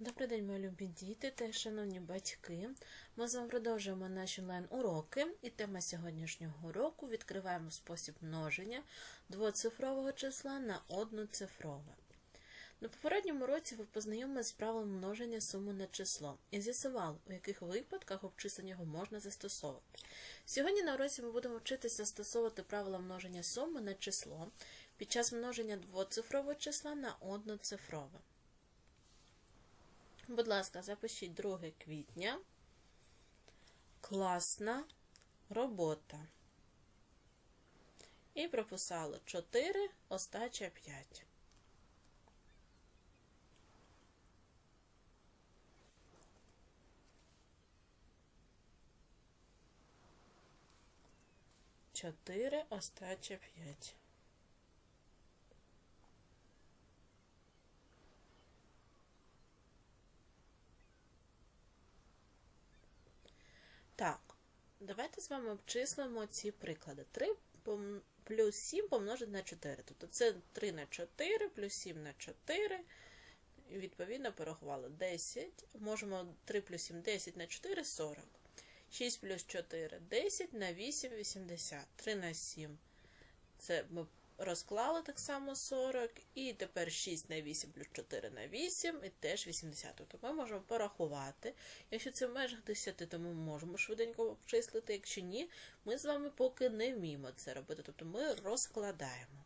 Добрий день, мої любі діти та шановні батьки. Ми з вами продовжуємо наші онлайн-уроки, і тема сьогоднішнього уроку відкриваємо спосіб множення двоцифрового числа на одноцифрове. На попередньому році ви познайомилися з правилом множення суми на число і з'ясували, у яких випадках обчислення його можна застосовувати. Сьогодні на уроці ми будемо вчитися застосовувати правила множення суми на число під час множення двоцифрового числа на одноцифрове. Будь ласка, запишіть 2 квітня. Класна робота. І прописали 4, остача 5. Чотири, остача п'ять. Так, давайте з вами обчислимо ці приклади. 3 плюс 7 помножити на 4. Тобто це 3 на 4 плюс 7 на 4. І відповідно порахували 10. Можемо 3 плюс 7 10 на 4 40. 6 плюс 4 10 на 8 80. 3 на 7. Це ми розклали так само 40. І тепер 6 на 8 плюс 4 на 8 і теж 80. Тобто ми можемо порахувати. Якщо це в межах 10, то ми можемо швиденько обчислити. Якщо ні, ми з вами поки не вміємо це робити. Тобто ми розкладаємо.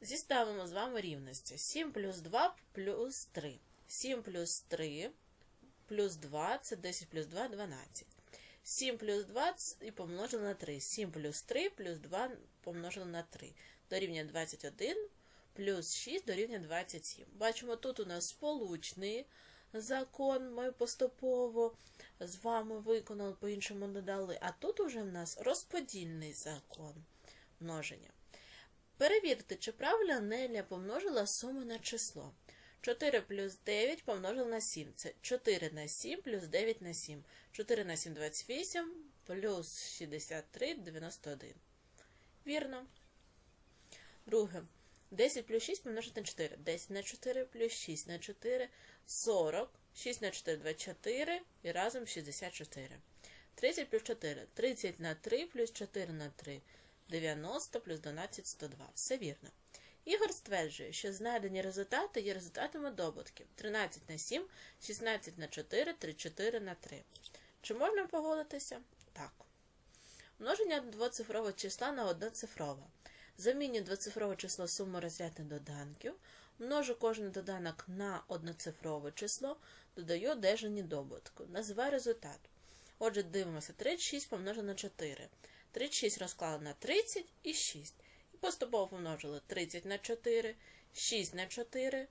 Зіставимо з вами рівності. 7 плюс 2 плюс 3. 7 плюс 3 плюс 2 це 10 плюс 2 12. 7 плюс 2 і помножили на 3. 7 плюс 3 плюс 2 помножили на 3. Дорівнює 21 плюс 6 дорівнює 27. Бачимо, тут у нас сполучний закон, ми поступово з вами виконали, по-іншому додали. А тут уже в нас розподільний закон множення. Перевірте, чи правильно Неля помножила суми на число. 4 плюс 9 помножили на 7. Це 4 на 7 плюс 9 на 7. 4 на 7 28 плюс 63 91. Вірно. Друге. 10 плюс 6 помножити на 4. 10 на 4 плюс 6 на 4 40. 6 на 4 24 і разом 64. 30 плюс 4. 30 на 3 плюс 4 на 3. 90 плюс 12 102. Все вірно. Ігор стверджує, що знайдені результати є результатами добутків 13 на 7, 16 на 4, 34 на 3. Чи можна погодитися? Так. Множення двоцифрового числа на одноцифрове. Замінюю двоцифрове число суми розрядних доданків, множу кожен доданок на одноцифрове число, додаю одержані добутку. Називаю результат. Отже, дивимося 36 помножено на 4. 36 розклали на 30 і 6. Поступово помножили 30 на 4, 6 на 4,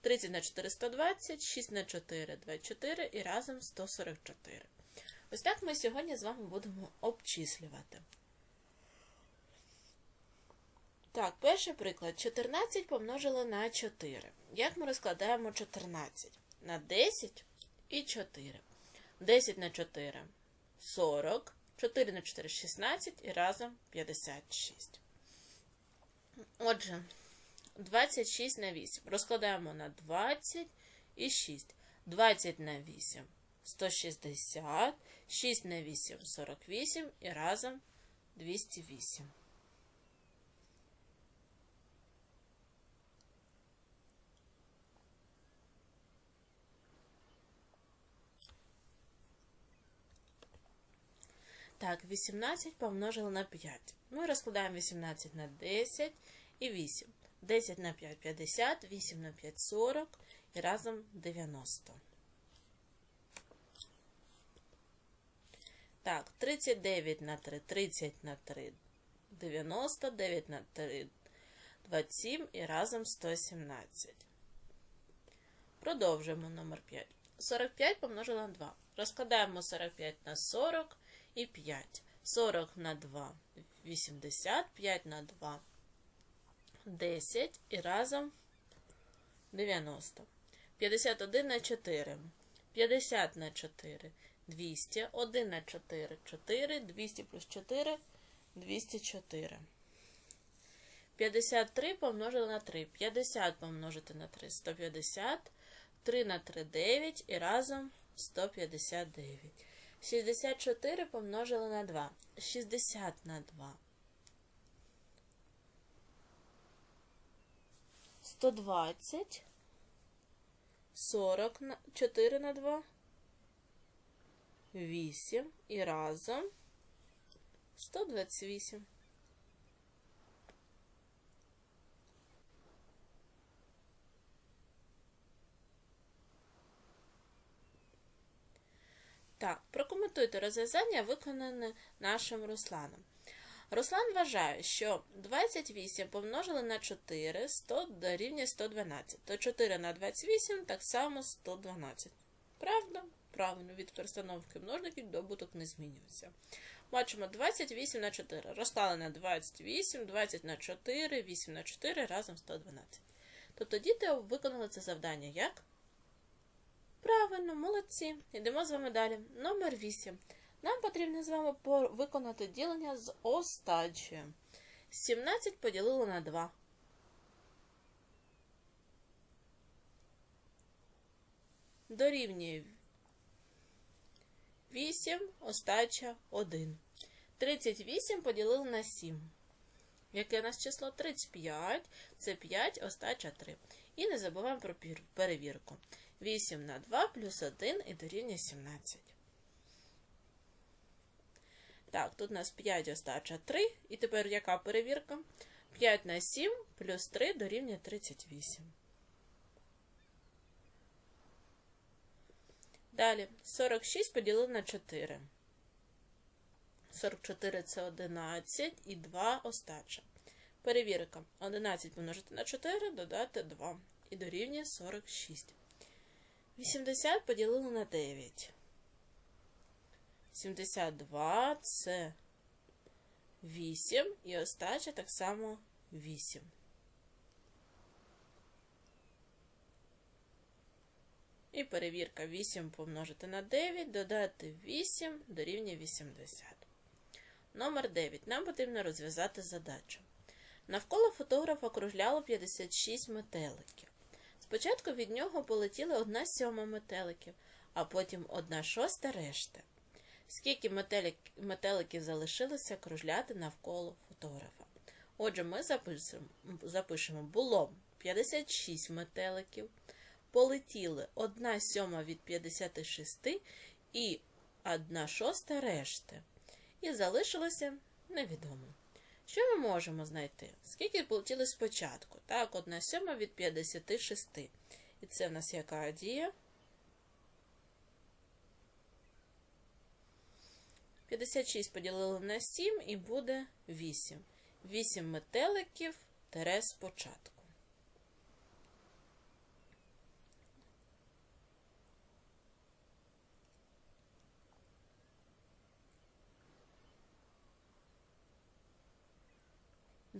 30 на 4 120, 6 на 4 24 і разом 144. Ось так ми сьогодні з вами будемо обчислювати. Так, перший приклад. 14 помножили на 4. Як ми розкладаємо 14? На 10 і 4. 10 на 4 40. 4 на 4 16 і разом 56. Отже, 26 на 8. Розкладаємо на 20 і 6. 20 на 8 160, 6 на 8 48 і разом 208. Так, 18 помножили на 5. Ми розкладаємо 18 на 10 і 8. 10 на 5 50, 8 на 5 40 і разом 90. Так, 39 на 3, 30 на 3, 90, 9 на 3, 27 і разом 117. Продовжуємо номер 5. 45 помножили на 2. Розкладаємо 45 на 40 і 5. 40 на 2 80, 5 на 2 10 і разом 90. 51 на 4. 50 на 4. 200. 1 на 4. 4. 200 плюс 4. 204. 53 помножили на 3. 50 помножити на 3. 150. 3 на 3 9 і разом 159. 64 помножили на 2. 60 на 2. 120. 40 на 4 на 2. 8 і разом 128. Так, прокоментуйте розв'язання, виконане нашим Русланом. Руслан вважає, що 28 помножили на 4 100 дорівнює 112. То 4 на 28 так само 112. Правда? Правильно, від перестановки множників добуток не змінюється. Бачимо 28 на 4. Розклали на 28, 20 на 4, 8 на 4 разом 112. Тобто діти виконали це завдання як? Правильно, молодці. Йдемо з вами далі. Номер 8. Нам потрібно з вами виконати ділення з остачею. 17 поділили на 2. Дорівнює 8, остача 1. 38 поділили на 7. Яке у нас число? 35. Це 5, остача 3. І не забуваємо про перевірку. 8 на 2 плюс 1 і дорівнює 17. Так, тут у нас 5 остача 3. І тепер яка перевірка? 5 на 7 плюс 3 дорівнює 38. Далі 46 поділили на 4. 44 це 11 і 2 остача. Перевірка. 11 помножити на 4, додати 2. І дорівнює 46. 80 поділили на 9. 72 це 8. І остача так само 8. І перевірка 8 помножити на 9, додати 8 дорівнює 80. Номер 9. Нам потрібно розв'язати задачу. Навколо фотографа кружляло 56 метеликів. Спочатку від нього полетіли одна сьома метеликів, а потім одна шоста решти. Скільки метелик, метеликів залишилося кружляти навколо фотографа? Отже, ми запишемо, запишемо було 56 метеликів полетіли 1 сьома від 56 і 1 шоста решти. І залишилося невідомо. Що ми можемо знайти? Скільки полетіли спочатку? Так, 1 сьома від 56. І це в нас яка дія? 56 поділили на 7 і буде 8. 8 метеликів тере спочатку.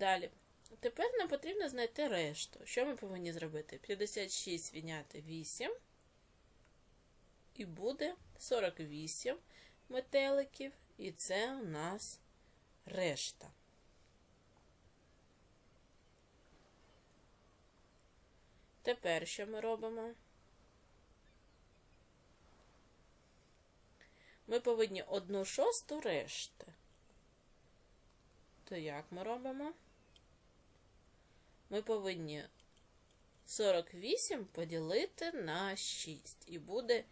Далі. Тепер нам потрібно знайти решту. Що ми повинні зробити? 56 відняти 8. І буде 48 метеликів. І це у нас решта. Тепер що ми робимо? Ми повинні одну шосту решти. То як ми робимо? Ми повинні 48 поділити на 6. І буде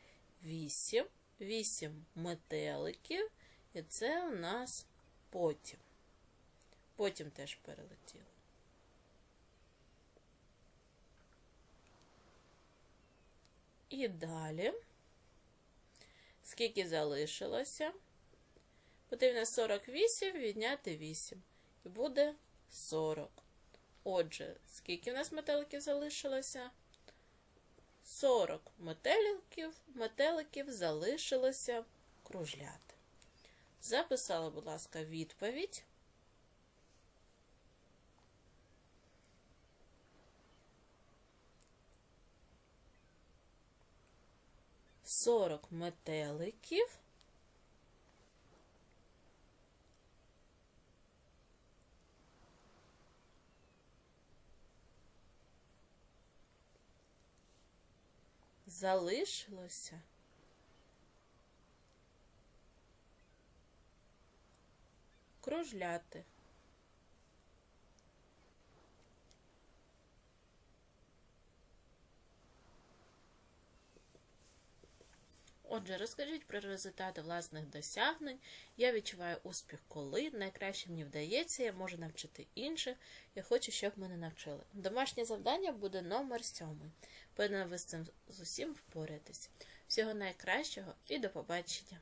8. 8 метеликів. І це у нас потім. Потім теж перелетіло. І далі, скільки залишилося, потрібно 48 відняти 8. І буде 40. Отже, скільки в нас метеликів залишилося? 40 метеликів, метеликів залишилося кружляти. Записала, будь ласка, відповідь. Сорок метеликів залишилося кружляти. Отже, розкажіть про результати власних досягнень. Я відчуваю успіх, коли найкраще мені вдається, я можу навчити інших. Я хочу, щоб мене навчили. Домашнє завдання буде номер сьомий. Повинна ви з цим з усім впоратись. Всього найкращого і до побачення!